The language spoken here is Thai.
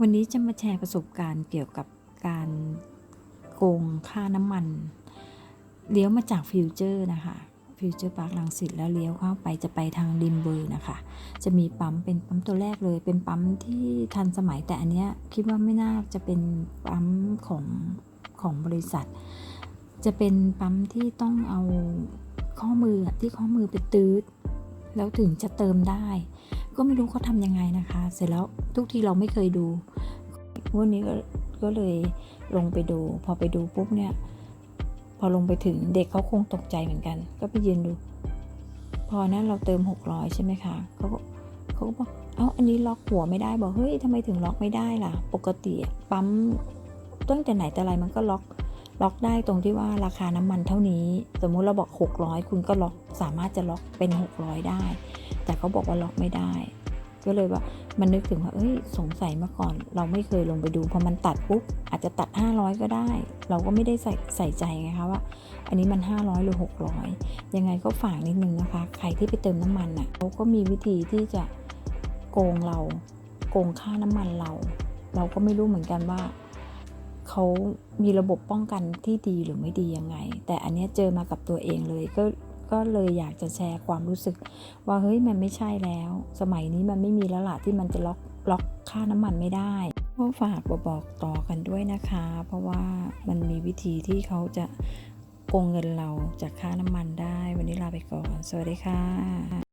วันนี้จะมาแชร์ประสบการณ์เกี่ยวกับการโกงค่าน้ำมัน เลี้ยวมาจากฟิวเจอร์นะคะ ฟิวเจอร์ปาร์คลังสิตแล้วเลี้ยวเข้าไปจะไปทางริมเบอร์นะคะ จะมีปั๊มเป็นปั๊มตัวแรกเลย เป็นปั๊มที่ทันสมัยแต่อันเนี้ยคิดว่าไม่น่าจะเป็นปั๊มของของบริษัท จะเป็นปั๊มที่ต้องเอาข้อมือที่ข้อมือไปตืดแล้วถึงจะเติมได้ ก็ไม่รู้เขาทำยังไงนะคะ เสร็จแล้วทุกทีเราไม่เคยดูวันนี้ก็ก็เลยลงไปดู พอไปดูปุ๊บเนี่ย พอลงไปถึงเด็กเขาคงตกใจเหมือนกัน ก็ไปยืนดู พอนั้นเราเติม 600 ใช่ไหมคะเขาก็เขาก็บอกเอ้าอันนี้ล็อกหัวไม่ได้บอกเฮ้ยทำไมถึงล็อกไม่ได้ล่ะ ปกติปั๊มตั้งแต่ไหนแต่ไรมันก็ล็อกล็อกได้ตรงที่ว่าราคาน้ำมันเท่านี้ สมมุติเราบอก 600 คุณก็ล็อกสามารถจะล็อกเป็น 600 ได้ แต่เขาบอกว่าล็อกไม่ได้ ก็เลยว่ามันนึกถึงว่า เอ้ย สงสัยมาก่อน เราไม่เคยลงไปดูพอมันตัดปุ๊บอาจจะตัด 500 ก็ได้ เราก็ไม่ได้ใส่ใส่ใจไงคะว่า อันนี้มัน 500 หรือ 600 ยังไงก็ฝากนิดนึงนะคะ ใครที่ไปเติมน้ำมันอะเขาก็มีวิธีที่จะโกงเรา โกงค่าน้ำมันเรา เราก็ไม่รู้เหมือนกันว่าเขามีระบบป้องกันที่ดีหรือไม่ดียังไง แต่อันนี้เจอมากับตัวเองเลยก็ ก็เลยอยากจะแชร์ความรู้สึก ว่าเฮ้ยมันไม่ใช่แล้ว สมัยนี้มันไม่มีแล้วล่ะที่มันจะล็อกล็อกค่าน้ำมันไม่ได้ก็ฝากบอกต่อกันด้วยนะคะ เพราะว่ามันมีวิธีที่เขาจะโกงเงินเราจากค่าน้ำมันได้ วันนี้ลาไปก่อน สวัสดีค่ะ